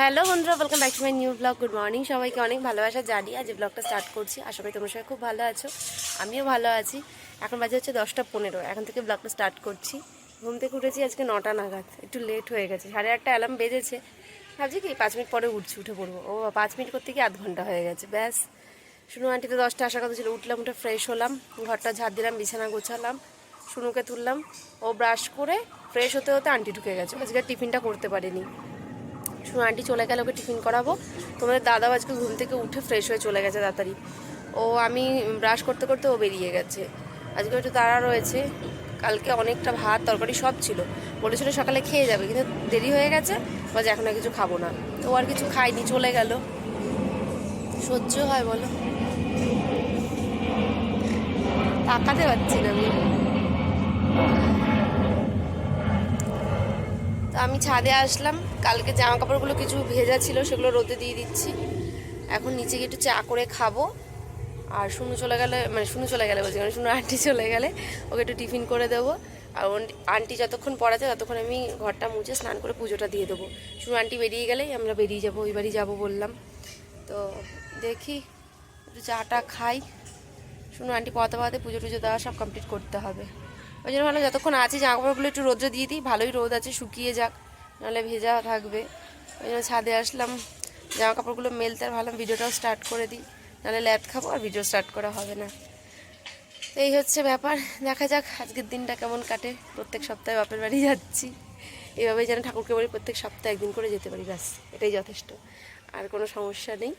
Hello বন্ধুরা welcome back to my new blog good morning সবাইকে অনেক ভালোবাসা জানি আজ ব্লগটা স্টার্ট করছি। আশা করি তোমরা সবাই খুব ভালো আছো। আমিও ভালো আছি। এখন বাজে হচ্ছে দশটা পনেরো। এখন থেকে ব্লগটা স্টার্ট করছি। ঘুম থেকে উঠেছি আজকে নটা নাগাদ। একটু লেট হয়ে গেছে। সাড়ে আটটা অ্যালার্ম বেজেছে। ভাবছি কি, পাঁচ মিনিট পরে উঠছি, উঠে পড়ব। ও পাঁচ মিনিট করতে গিয়ে আধ ঘণ্টা হয়ে গেছে। ব্যাস। শুনু আন্টি তো দশটা আসার কথা ছিল। উঠলাম, উঠে ফ্রেশ হলাম। ঘরটা ঝাড় দিলাম, বিছানা গোছালাম। শুনুকে তুললাম। ও ব্রাশ করে ফ্রেশ হতে হতে আন্টি ঢুকে গেছে। আজকে টিফিনটা করতে পারিনি। শুনে আন্টি চলে গেলে ওকে টিফিন করাবো। তোমাদের দাদাও আজকে ঘুম থেকে উঠে ফ্রেশ হয়ে চলে গেছে তাড়াতাড়ি। ও, আমি ব্রাশ করতে করতে ও বেরিয়ে গেছে। আজকে একটু তাড়া রয়েছে। কালকে অনেকটা ভাত, তরকারি সব ছিল। বলেছিল সকালে খেয়ে যাবে, কিন্তু দেরি হয়ে গেছে। বলছে, এখন আর কিছু খাব না। ও আর কিছু খাইনি চলে গেল। সহ্য হয়, বলো। তাকাতে পারছি না আমি। তো আমি ছাদে আসলাম। কালকে জামা কাপড়গুলো কিছু ভেজা ছিল, সেগুলো রোদে দিয়ে দিচ্ছি। এখন নিচে গিয়ে একটু চা করে খাব। আর শুনু চলে গেলে মানে শুনু চলে গেলে বলছি মানে শুনু আন্টি চলে গেলে ওকে একটু টিফিন করে দেবো। আর আন্টি যতক্ষণ পড়াতে ততক্ষণ আমি ঘরটা মুছে স্নান করে পুজোটা দিয়ে দেবো। শুনু আন্টি বেরিয়ে গেলেই আমরা বেরিয়ে যাব, ওই বাড়ি যাব বললাম। তো দেখি, একটু চাটা খাই। শুনু আন্টি পড়াতে পড়াতে পুজো টুজো দেওয়া সব কমপ্লিট করতে হবে। ওই জন্য ভালো যতক্ষণ আছি জামা কাপড়গুলো একটু রোদ্রে দিয়ে দিই, ভালোই রোদ আছে, শুকিয়ে যাক। নাহলে ভেজা থাকবে। ওই জন্য ছাদে আসলাম। জামা কাপড়গুলো মেলতে আর ভাবলাম ভিডিওটাও স্টার্ট করে দিই। নাহলে ল্যাদ খাব আর ভিডিও স্টার্ট করা হবে না। এই হচ্ছে ব্যাপার। দেখা যাক আজকের দিনটা কেমন কাটে। প্রত্যেক সপ্তাহে বাপের বাড়ি যাচ্ছি। এভাবেই যেন ঠাকুরকে বাড়ি প্রত্যেক সপ্তাহে একদিন করে যেতে পারি, ব্যাস, এটাই যথেষ্ট। আর কোনো সমস্যা নেই।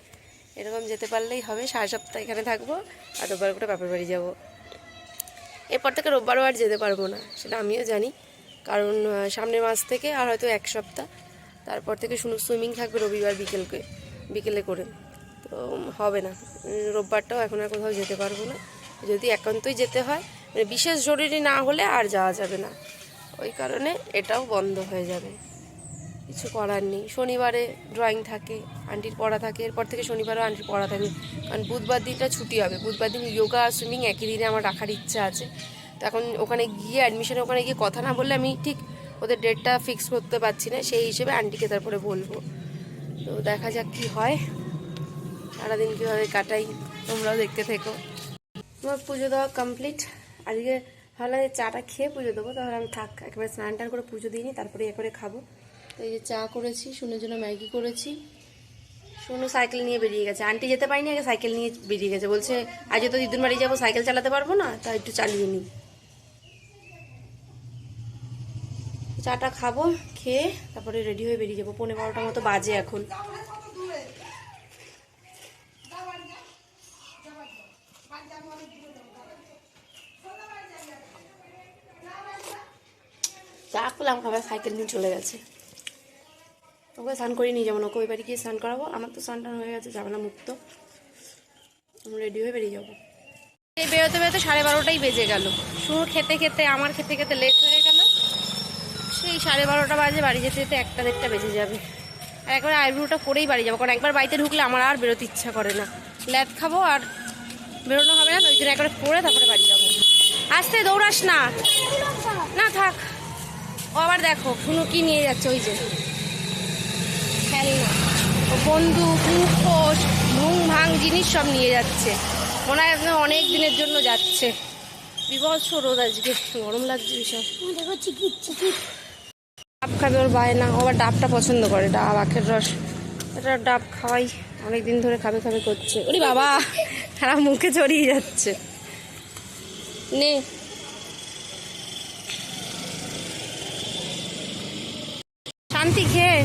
এরকম যেতে পারলেই হবে। সারা সপ্তাহ এখানে থাকব আর রোববার করে বাপের বাড়ি যাব। এরপর থেকে রোববারও আর যেতে পারব না, সেটা আমিও জানি। কারণ সামনের মাস থেকে আর হয়তো এক সপ্তাহ। তারপর থেকে শুধু সুইমিং থাকবে রবিবার বিকেলকে, বিকেলে করে। তো হবে না। রোববারটাও এখন আর কোথাও যেতে পারব না। যদি একান্তই যেতে হয় মানে বিশেষ জরুরি না হলে আর যাওয়া যাবে না। ওই কারণে এটাও বন্ধ হয়ে যাবে। কিছু করার নেই। শনিবারে ড্রয়িং থাকে, আন্টির পড়া থাকে। এরপর থেকে শনিবারও আন্টির পড়া থাকে। কারণ বুধবার দিনটা ছুটি হবে। বুধবার দিন যোগা আর সুইমিং একই দিনে আমার রাখার ইচ্ছা আছে। এখন ওখানে গিয়ে অ্যাডমিশনে ওখানে গিয়ে কথা না বললে আমি ঠিক ওদের ডেটটা ফিক্স করতে পারছি না, সেই হিসেবে আন্টিকে তারপরে বলব। তো দেখা যাক কি হয়। সারাদিন কীভাবে কাটাই, তোমরাও দেখতে থেকো। তোমার পুজো দেওয়া কমপ্লিট আজকে ভাবলাম যে চাটা খেয়ে পুজো দেবো, তাহলে আমি থাক, একেবারে স্নান টান করে পুজো দিইনি তারপরে এ করে খাব। তো এই যে চা করেছি, শুনের জন্য ম্যাগি করেছি। শুনু সাইকেল নিয়ে বেরিয়ে গেছে। আন্টি যেতে পারিনি, আগে সাইকেল নিয়ে বেরিয়ে গেছে। বলছে আজ তো দিদুন বাড়ি যাব, সাইকেল চালাতে পারব না, তাই একটু চালিয়ে নিই চাটা খাব, খেয়ে তারপরে রেডি হয়ে বেরিয়ে যাব। পনেরো বারোটার মতো বাজে এখন। চা করলাম খাবার সাইকেল নিয়ে চলে গেছে। ওকে স্নান করিয়ে নিয়ে যাব না, ওকে ওই বাড়ি গিয়ে স্নান করাবো। আমার তো স্নান টান হয়ে গেছে ঝামেলা মুক্ত। আমি রেডি হয়ে বেরিয়ে যাব। এই বেরোতে বেরোতে সাড়ে বারোটাই বেজে গেল। শুরু খেতে খেতে, আমার খেতে খেতে লেট হয়ে গেল। সেই সাড়ে বারোটা বাজে, বাড়ি যেতে যেতে একটা দেড়টা বেজে যাবে। আর একবার আইব্রোটা করেই বাড়ি যাব, কারণ একবার বাড়িতে ঢুকলে আমার আর বেরোতে ইচ্ছা করে না। ল্যাদ খাব আর বেরোনো হবে না ওই জন্য একবার করে তারপরে বাড়ি যাব। আসতে দৌড়াস না। না, থাক। ও আবার দেখো, শুনো কি নিয়ে যাচ্ছে ওই যে। খেলনা। ও বন্দুক মুখোশ ভুং ভাং জিনিস সব নিয়ে যাচ্ছে। মনে হয় একদম অনেক দিনের জন্য যাচ্ছে। বিভৎস রোদ আজকে গরম লাগছে ভীষণ খাবে ওর বায় না, ও আবার ডাবটা পছন্দ করে, ডাব, আখের রস। এটা ডাব খাওয়াই অনেক দিন ধরে খাবে খাবে করছে। ওরে বাবা খারাপ মুখে চড়িয়ে যাচ্ছে। নে। শান্তি খেয়ে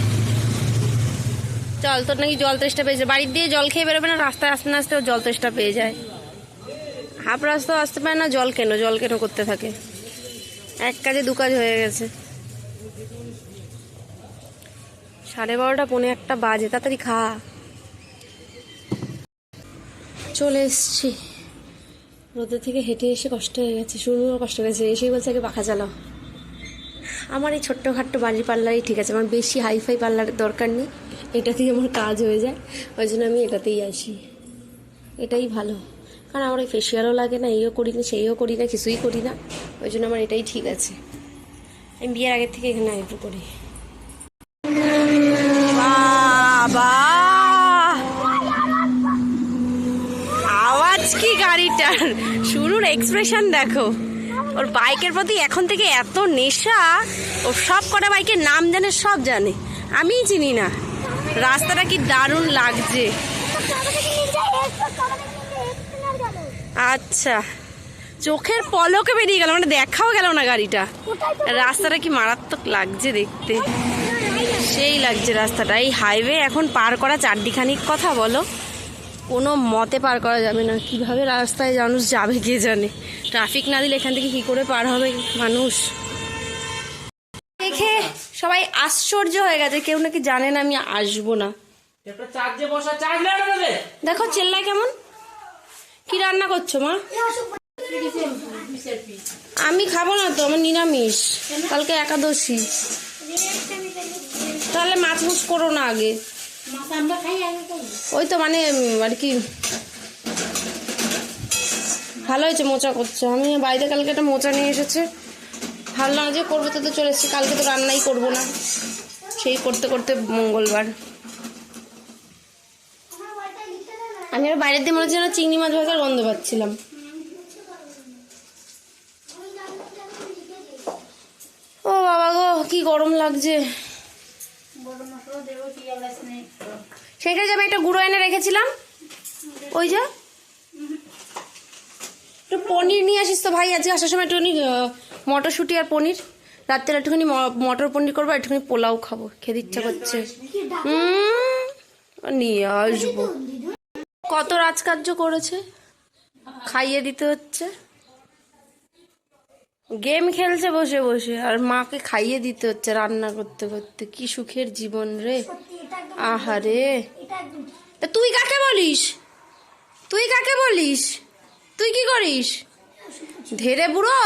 জল, তোর নাকি জল তেষ্টা পেয়েছে। বাড়ির দিয়ে জল খেয়ে বেরোবে না, রাস্তায় আসতে আসতে জল তেষ্টা পেয়ে যায়। হাফ রাস্তাও আসতে পারে না, জল কেন? জল কেন করতে থাকে? এক কাজে দু কাজ হয়ে গেছে। সাড়ে বারোটা, পৌনে একটা বাজে, তাড়াতাড়ি খা। চলে এসছি। রোদের থেকে হেঁটে এসে কষ্ট হয়ে গেছে শুরুও কষ্ট হয়ে গেছে, এসেই বলছে আগে পাখা চালাও। আমার এই ছোট্টখাট্টো বাড়ির পার্লারই ঠিক আছে, আমার বেশি হাইফাই পার্লারের দরকার নেই এটাতেই আমার কাজ হয়ে যায়, ওই জন্য আমি এটাতেই আসি। এটাই ভালো, কারণ আমার এই ফেসিয়ালও লাগে না, এইও করি না, সেইও করি না, কিছুই করি না, ওই জন্য আমার এটাই ঠিক আছে। আমি বিয়ের আগের থেকে এখানে আইব্রো করি। বাবা। আওয়াজ কি গাড়িটার? শুরুর এক্সপ্রেশন দেখো। ওর বাইকের প্রতি এখন থেকে এত নেশা, ও সব কটা বাইকের নাম জানে, সব জানে। আমি চিনি না। রাস্তাটা কি দারুণ লাগছে। আচ্ছা। চোখের পলকে বেরিয়ে গেল মানে দেখাও গেল না গাড়িটা। রাস্তাটা কি মারাত্মক লাগছে দেখতে। সেই লাগছে রাস্তাটা। এই হাইওয়ে এখন পার করা চারদিখানিক কথা বলো। কোনো মতে পার করা যাবে না। কীভাবে রাস্তায় মানুষ যাবে কে জানে? ট্রাফিক না দিলে এখান থেকে কি করে পার হবে মানুষ? দেখে সবাই আশ্চর্য হয়ে গেছে। কেউ নাকি জানে না আমি আসব না। দেখো চেল্লাই কেমন? কি রান্না করছ মা? আমি খাব না তো আমার নিরামিষ। কালকে একাদশী। তাহলে মাছ মুছ করো না আগে। ওই তো মানে আর কি। ভালো হয়েছে মোচা করছে। আমি বাড়িতে কালকে একটা মোচা নিয়ে এসেছে। ভাবলাম যে করব তো তো চলে এসেছি। কালকে তো রান্নাই করব না। সেই করতে করতে মঙ্গলবার। আমি আর বাইরের দিয়ে মনে হচ্ছে চিংড়ি মাছ ভাজার গন্ধ পাচ্ছিলাম। ও বাবা গো কি গরম লাগছে। সেটা যে আমি একটা গুঁড়ো এনে রেখেছিলাম ওই যে? একটু পনির নিয়ে আসিস তো ভাই আজকে আসার সময় একটুখানি মটরশুঁটি আর পনির। রাত্রে একটুখানি মটর পনির করব আর একটুখানি পোলাও খাব খেতে ইচ্ছা করছে। নিয়ে আসব। কত রাজকার্য করেছে? খাইয়ে দিতে হচ্ছে। গেম খেলছে বসে বসে আর মাকে খাইয়ে দিতে হচ্ছে রান্না করতে করতে। কি সুখের জীবন রে। আহারে তা তুই কাকে বলিস? তুই কাকে বলিস? তুই কি করিস? ধেরে বুড়ো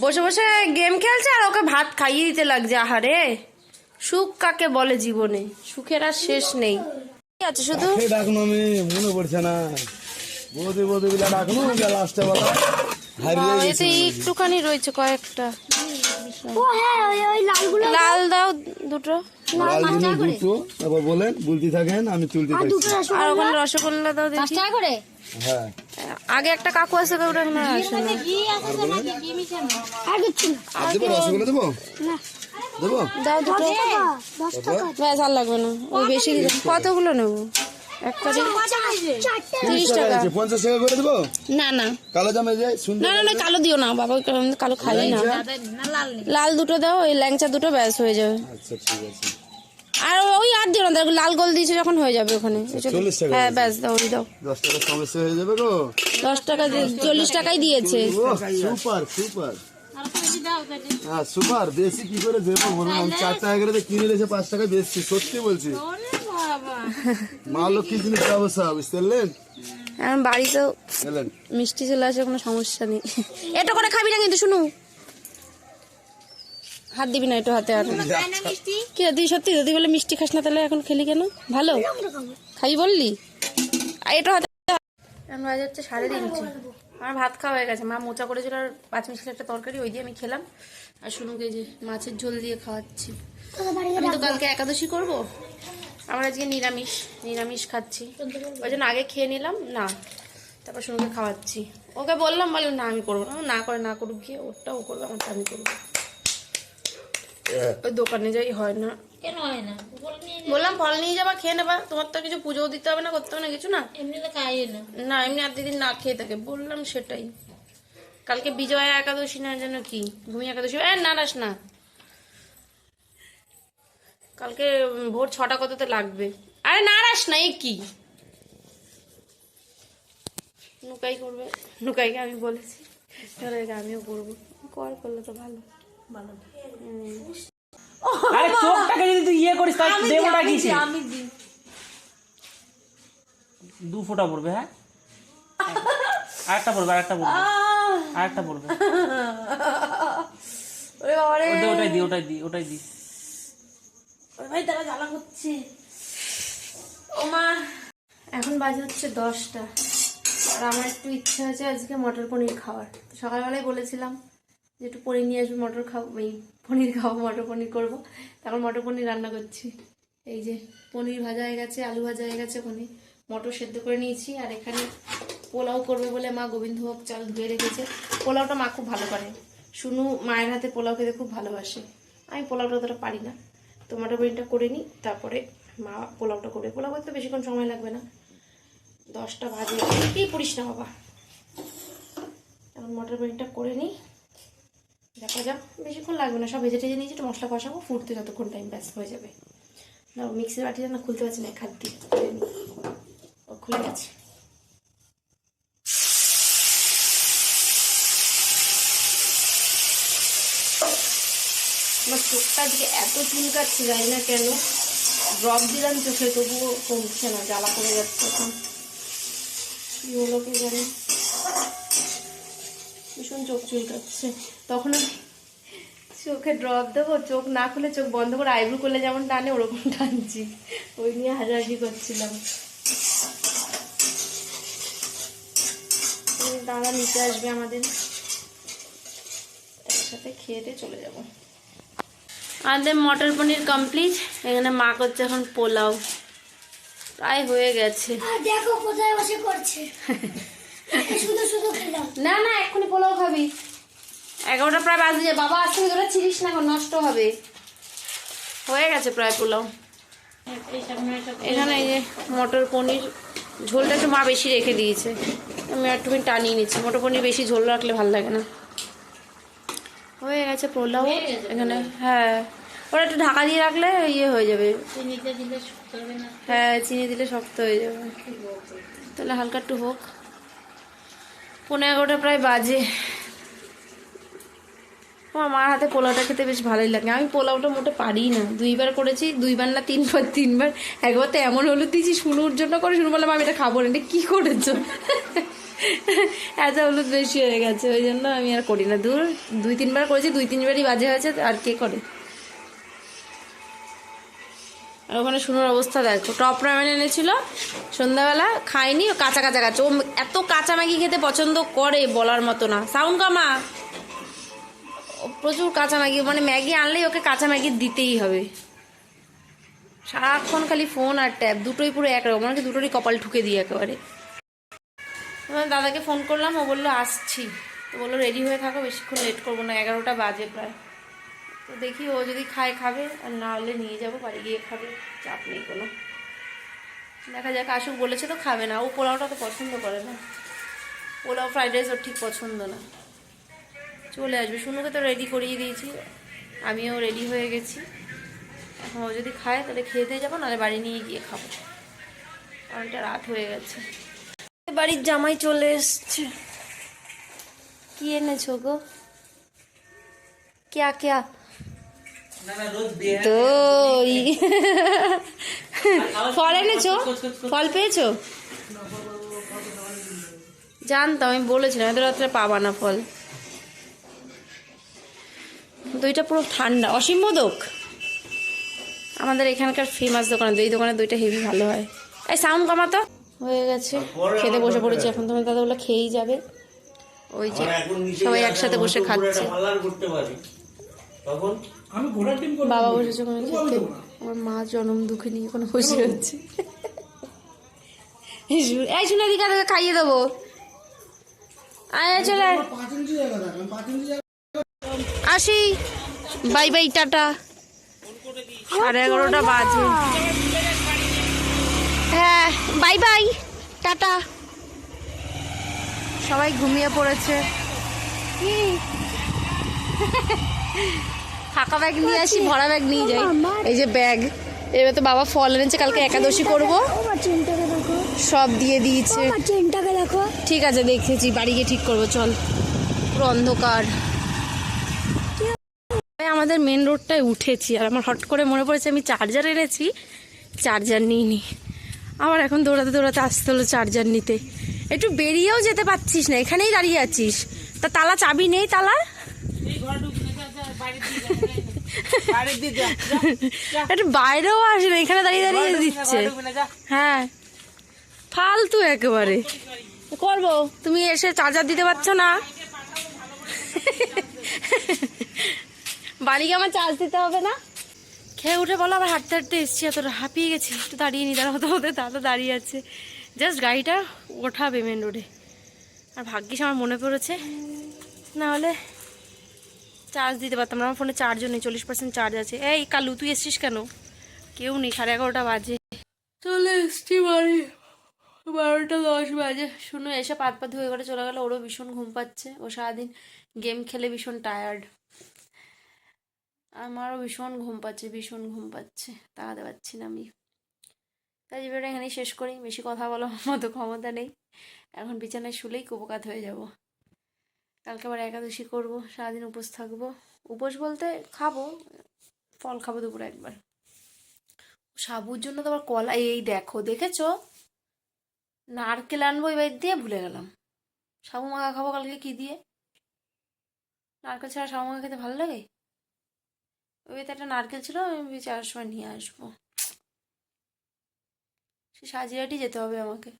বসে বসে গেম খেলছে আর ওকে ভাত খাইয়ে দিতে লাগছে। আহারে সুখ কাকে বলে জীবনে? সুখের আর শেষ নেই। আছে শুধু? ডাকনো মনে পড়ছে না। বৌদি বৌদি ডাকনো লাস্টে বলা। এতে একটুখানি রয়েছে কয়েকটা। ও হ্যাঁ ওই ওই লালগুলো লাল দাও দুটো। লাল দিনে দুটো তারপর বলেন বলতে থাকেন আমি তুলতে থাকি আর ওখানে রসগোল্লা দাও দেখি। টাকা করে? হ্যাঁ। আগে একটা কাকু আছে ওটা না। রসগোল্লা দেবো? দেবো? দাও দুটো। দশ টাকা। ব্যাস আর লাগবে না। ওই বেশি কতগুলো নেব? আছে পঞ্চাশ টাকা করে দেবো? না না। কালো জামে না না না কালো দিও না বাবা কালো- খাই না। লাল দুটো দাও ওই ল্যাংচা দুটো ব্যাস হয়ে যাবে। আচ্ছা ঠিক আছে। আর ওই আর দিও না দেখো লাল গোল দিয়েছে যখন হয়ে যাবে ওখানে। হ্যাঁ ব্যাস দাও ওই দাও। দশ টাকা সমস্যা হয়ে যাবে গো। দশ টাকা চল্লিশ টাকাই দিয়েছে। Super super. হ্যাঁ সুপার বেশি কি করে দেবো বলুন? চার টাকা করে কিনে নিয়েছে পাঁচ টাকা বেশি সত্যি বলছি। মা লক্ষ্মী জিনিস ব্যবসা বুঝতে পারলেন? এখন বাড়িতেও এলেন। মিষ্টি চলে আসে কোনো সমস্যা নেই। এটা করে খাবি না কিন্তু শুনু। হাত দিবি না একটু হাতে আর। কি তুই সত্যি যদি বলে মিষ্টি খাস না তাহলে এখন খেলি কেন? ভালো? খাই বললি? আর একটু হাতে এখন বাজে হচ্ছে সাড়ে তিনটে। আমার ভাত খাওয়া হয়ে গেছে। মা মোচা করেছিল আর পাঁচ মিশালি একটা তরকারি ওই দিয়ে আমি খেলাম। আর শুনুকে যে মাছের ঝোল দিয়ে খাওয়াচ্ছি। আমি তো কালকে একাদশী করব। আমরা আজকে নিরামিষ নিরামিষ খাচ্ছি। ওই জন্য আগে খেয়ে নিলাম না তারপর শুনুকে খাওয়াচ্ছি। ওকে বললাম বললাম না আমি করব না। না করে না করুক গিয়ে ওরটা ও করবে আমারটা আমি করব। ওই দোকানে যাই হয় না। কেন হয় না? বললাম ফল নিয়ে যাবা খেয়ে নেবা। তোমার তো কিছু পুজোও দিতে হবে না করতে হবে না কিছু না। খাই না। না এমনি আর দিদিন না খেয়ে থাকে। বললাম সেটাই। কালকে বিজয়া একাদশী না যেন কি? ভূমি একাদশী। এ না রাস না। কালকে ভোর ছটা কততে লাগবে? আরে না রাস না এ কি? নুকাই করবে। নুকাইকে আমি বলেছি। তাহলে আমিও করব। কর করলে তো ভালো। আরে চোখটাকে যদি তুই ইয়ে করিস তাই দেবটা কিসে দু ফোঁটা পড়বে হ্যাঁ? আরেকটা পড়বে আরেকটা পড়বে। আরেকটা পড়বে। ওটাই দি ওটাই দি ওটাই দি ওই তারা জ্বালা করছে। ও মা। এখন বাজে হচ্ছে দশটা। আর আমার একটু ইচ্ছা আছে আজকে মটর পনির খাওয়ার। সকালবেলায় বলেছিলাম যে একটু পনির নিয়ে আসব, মটর খাব এই পনির খাব মটর পনির করব। তখন মটর পনির রান্না করছি। এই যে পনির ভাজা হয়ে গেছে, আলু ভাজা হয়ে গেছে ওখানে মটর সেদ্ধ করে নিয়েছি। আর এখানে পোলাও করবে বলে মা গোবিন্দভোগ চাল ধুয়ে রেখেছে। পোলাওটা মা খুব ভালো করে। শুনু মায়ের হাতে পোলাও খেতে খুব ভালোবাসে। আমি পোলাওটা অতটা পারি না। টমেটো বিনটা করে নিই তারপরে মা পোলাওটা করবে। পোলাও করতে বেশিক্ষণ সময় লাগবে না। দশটা বাজে। কি পড়িস না বাবা? এখন মটর পনিরটা করে নিই দেখা যাক, বেশিক্ষণ লাগবে না। সব ভেজে টেজে নিয়েছি, একটু মশলা কষাবো, ফুটতে যতক্ষণ টাইম ব্যস্ত হয়ে যাবে। না মিক্সির বাটিটা না খুলতে পারছি না খাদ দিয়ে খুলে নিই। ও খুলে গেছে। আমার চোখটা দিকে এত চুলকাচ্ছে জানি না কেন। ড্রপ দিলাম চোখে, তবুও কমছে না, জ্বালা করে যাচ্ছে এখন। কি হলো কে জানি? ভীষণ চোখ চুলকাচ্ছে। তখন চোখে ড্রপ দেবো, চোখ না খুলে চোখ বন্ধ করে আইব্রু করলে যেমন টানে, ওরকম টানছি। ওই নিয়ে হাজারি করছিলাম। দাদা নিতে আসবে আমাদের। একসাথে খেয়ে চলে যাব। আমাদের মটর পনির কমপ্লিট এখানে মা করছে এখন পোলাও। প্রায় হয়ে গেছে। দেখো কোথায় বসে করছে। শুধু শুধু খেলাম না না এক্ষুনি পোলাও খাবি। এগারোটা প্রায় বাজে যায়। বাবা আসতে ধরে ছিলিস না এখন নষ্ট হবে। হয়ে গেছে প্রায় পোলাও। এখানে এই যে মটর পনির ঝোলটা একটু মা বেশি রেখে দিয়েছে। আমি একটু টানিয়ে নিচ্ছি। মটর পনির বেশি ঝোল রাখলে ভালো লাগে না। হয়ে গেছে পোলাও এখানে হ্যাঁ। ওরা একটু ঢাকা দিয়ে রাখলে ইয়ে হয়ে যাবে। হ্যাঁ চিনি দিলে শক্ত হয়ে যাবে। তাহলে হালকা একটু হোক। পনেরো এগারোটা প্রায় বাজে। আমার মার হাতে পোলাওটা খেতে বেশ ভালোই লাগে। আমি পোলাওটা মোটে পারি না। দুইবার করেছি দুইবার না তিনবার তিনবার। একবার তো এমন হলুদ দিয়েছি শুনুর জন্য করে শুনু বললাম আমি এটা খাব না। এটা কী করেছ? এত হলুদ বেশি হয়ে গেছে, ওই জন্য আমি আর করি না। দূর দুই তিনবার করেছি, দুই তিনবারই বাজে হয়েছে, আর কে করে? আর ওখানে শুনোর অবস্থা দেখো, টপ রামেন এনেছিল, সন্ধ্যাবেলা খাইনি ও কাঁচা কাঁচা কাঁচা। ও এত কাঁচা ম্যাগি খেতে পছন্দ করে বলার মতো না। সাউন্ড কামা। প্রচুর কাঁচা ম্যাগি মানে ম্যাগি আনলেই ওকে কাঁচা ম্যাগি দিতেই হবে। সারাক্ষণ খালি ফোন আর ট্যাব, দুটোই পুরো একরকম মানে দুটোরই কপাল ঠুকে দিই একেবারে। এবার দাদাকে ফোন করলাম, ও বলল, আসছি। তো বলল রেডি হয়ে থাকো, বেশিক্ষণ লেট করব না, এগারোটা বাজে প্রায়। তো দেখি ও যদি খায়, খাবে, আর না হলে নিয়ে যাব, বাড়ি গিয়ে খাবে, চাপ নেই কোনো। দেখা যাক, আসুক, বলেছে তো খাবে না। ও পোলাওটা তো পছন্দ করে না। পোলাও ফ্রাইড রাইস ওর ঠিক পছন্দ না। চলে আসবে। শুনুকে তো রেডি করিয়ে দিয়েছি। আমিও রেডি হয়ে গেছি। এখন ও যদি খায়, তাহলে খেয়ে দিয়ে যাব, নাহলে বাড়ি নিয়ে গিয়ে খাব। অনেকটা রাত হয়ে গেছে। বাড়ির জামাই চলে এসছে। কি এনেছো গো? ক্যা ক্যা? দই। ফল এনেছো? ফল পেয়েছ? জানতাম আমি বলেছিলাম এত রাত্রে পাবা না ফল। দইটা পুরো ঠান্ডা। অসীম মোদক? আমাদের এখানকার ফেমাস দোকান দই দোকানে দইটা হেভি ভালো হয়। এই সাউন্ড কমাতো? হয়ে গেছে। খেতে বসে পড়েছি এখন তোমার দাদা বলে খেয়েই যাবে। ওই যে সবাই একসাথে বসে খাচ্ছে। বাবা বসেছে ওখানে খেতে আমার মা জনম দুঃখে নিয়ে কোনো বসে হচ্ছে এই শুনে দিকে তোকে খাইয়ে দেবো। আয় আয়, চলে আসি। বাই বাই টাটা। সাড়ে এগারোটা বাজে। হ্যাঁ। বাই বাই টাটা। সবাই ঘুমিয়ে পড়েছে। ফাঁকা ব্যাগ নিয়ে আসি ভরা ব্যাগ নিয়ে যাই। এই যে ব্যাগ। এবার তো বাবা ফল এনেছে কালকে একাদশী করব। সব দিয়ে দিয়েছে। ঠিক আছে দেখেছি বাড়ি গিয়ে ঠিক করব চল। পুরো অন্ধকার। আমাদের মেন রোডটায় উঠেছি আর আমার হট করে মনে পড়েছে আমি চার্জার এনেছি চার্জার নিইনি। আবার এখন দৌড়াতে দৌড়াতে আসতে হলো চার্জার নিতে। একটু বেরিয়েও যেতে পারছিস না এখানেই দাঁড়িয়ে আছিস। তা তালা চাবি নেই তালা? একটু বাইরেও আসে না এখানে দাঁড়িয়ে দাঁড়িয়ে দিচ্ছে। হ্যাঁ। ফালতু একেবারে। করব তুমি এসে চার্জার দিতে পারছ না? বাড়ি গিয়ে আমার চার্জ দিতে হবে না? খেয়ে উঠে বলো আবার হাঁটতে হাঁটতে এসছি এতটা হাঁপিয়ে গেছি। একটু দাঁড়িয়ে নি দাঁড়া হতে হতে দাদা দাঁড়িয়ে আছে। জাস্ট গাড়িটা ওঠাবে মেন রোডে আর ভাগ্যিস আমার মনে পড়েছে না হলে চার্জ দিতে পারতাম না। আমার ফোনে চার্জও নেই চল্লিশ পার্সেন্ট চার্জ আছে। এই কালু তুই এসছিস কেন? কেউ নেই সাড়ে এগারোটা বাজে। চলে এসছি বাড়ি। বারোটা দশ বাজে। শুনো এসে পাত পাত ধুয়ে করে চলে গেলো ওরও ভীষণ ঘুম পাচ্ছে। ও সারাদিন গেম খেলে ভীষণ টায়ার্ড আমারও ভীষণ ঘুম পাচ্ছে, ভীষণ ঘুম পাচ্ছে তাড়াতে পারছি না আমি। তাই ভিডিওটা এখানেই শেষ করি, বেশি কথা বলার মতো ক্ষমতা নেই। এখন বিছানায় শুলেই কুপকাত হয়ে যাব। কালকে আবার একাদশী করব, সারাদিন উপোস থাকব। উপোস বলতে খাব, ফল খাব দুপুরে একবার। সাবুর জন্য তো আবার কলা, এই দেখো, দেখেছ? নারকেল আনব এবার দিয়ে ভুলে গেলাম। সাবু মাখা খাব কালকে কি দিয়ে? নারকেল ছাড়া সাবু মাখা খেতে ভালো লাগে? ওই তো একটা নারকেল ছিল আমি চার সময় নিয়ে আসব। সে সাজিয়াটি যেতে হবে আমাকে।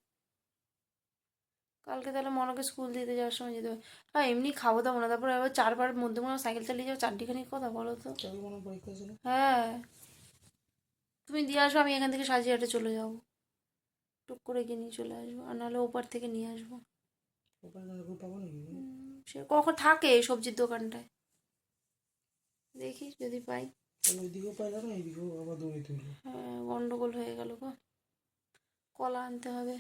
কালকে তাহলে মনকে স্কুল দিতে যাওয়ার সময় যেতে হবে। হ্যাঁ এমনি খাব দাবো না তারপরে আবার চারবার মধ্যে মনে সাইকেল চালিয়ে যাও চারটিখানি কথা বলো তো। হ্যাঁ। তুমি দিয়ে আসো আমি এখান থেকে সাজিয়াটে চলে যাব। টুক করে গিয়ে নিয়ে চলে আসব আর নাহলে ওপার থেকে নিয়ে আসব। সে কখন থাকে সবজির দোকানটায়? দেখি যদি পাই। হ্যাঁ গন্ডগোল হয়ে গেল গো। কলা আনতে হবে।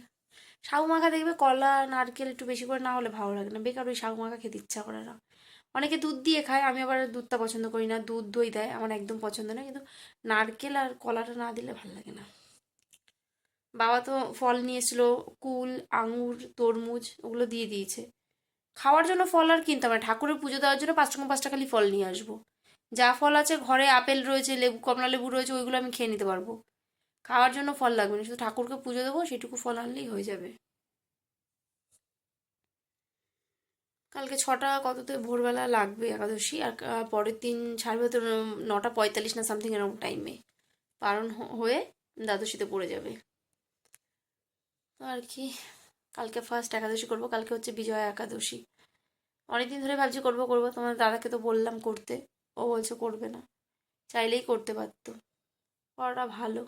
শাগু মাখা দেখবে কলা নারকেল একটু বেশি করে না হলে ভালো লাগে না। বেকার ওই শাগু মাখা খেতে ইচ্ছা করে না। অনেকে দুধ দিয়ে খায় আমি আবার দুধটা পছন্দ করি না। দুধ দই দেয় আমার একদম পছন্দ না কিন্তু নারকেল আর কলাটা না দিলে ভালো লাগে না। বাবা তো ফল নিয়ে এসেছিল কুল আঙুর তরমুজ ওগুলো দিয়ে দিয়েছে। খাওয়ার জন্য ফল আর কিনতাম না। ঠাকুরের পুজো দেওয়ার জন্য পাঁচ টাকা পাঁচ টাকা খালি ফল নিয়ে আসব। যা ফল আছে ঘরে আপেল রয়েছে, লেবু, কমলা লেবু রয়েছে, ওইগুলো আমি খেয়ে নিতে পারব। খাওয়ার জন্য ফল লাগবে না, শুধু ঠাকুরকে পুজো দেবো, সেটুকু ফল আনলেই হয়ে যাবে। কালকে ছটা কততে ভোরবেলা লাগবে একাদশী, আর পরের দিন ছাড়বে তো নটা পঁয়তাল্লিশ না সামথিং এরকম টাইমে পালন হয়ে দ্বাদশীতে পড়ে যাবে। তো আর কি, কালকে ফার্স্ট একাদশী করব, কালকে হচ্ছে বিজয়া একাদশী। অনেকদিন ধরে ভাবছি করব করব, তোমার দাদাকে তো বললাম করতে। ও বলছে, করবে না। চাইলেই করতে পারতো। করাটা ভালো।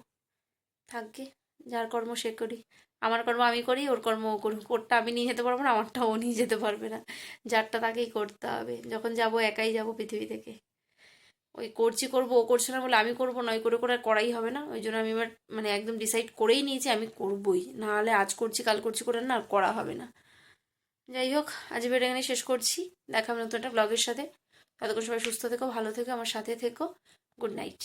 থাকবে। যার কর্ম সে করি। আমার কর্ম আমি করি, ওর কর্ম ও করুক। ওরটা আমি নিয়ে যেতে পারব না, আমারটা ও নিয়ে যেতে পারবে না। যারটা তাকেই করতে হবে। যখন যাব, একাই যাব পৃথিবী থেকে। ওই করছি করব, ও করছে না বলে আমি করব নয় করে করে করাই হবে না। ওই জন্য আমি এবার মানে একদম ডিসাইড করেই নিয়েছি, আমি করবই। নাহলে আজ করছি, কাল করছি করে না করা হবে না। যাই হোক, আজ ভিডিও এখানে শেষ করছি। দেখা হবে নতুন একটা ব্লগের সাথে। ততক্ষণ সবাই সুস্থ থেকো ভালো থেকো আমার সাথে থেকো। Good night.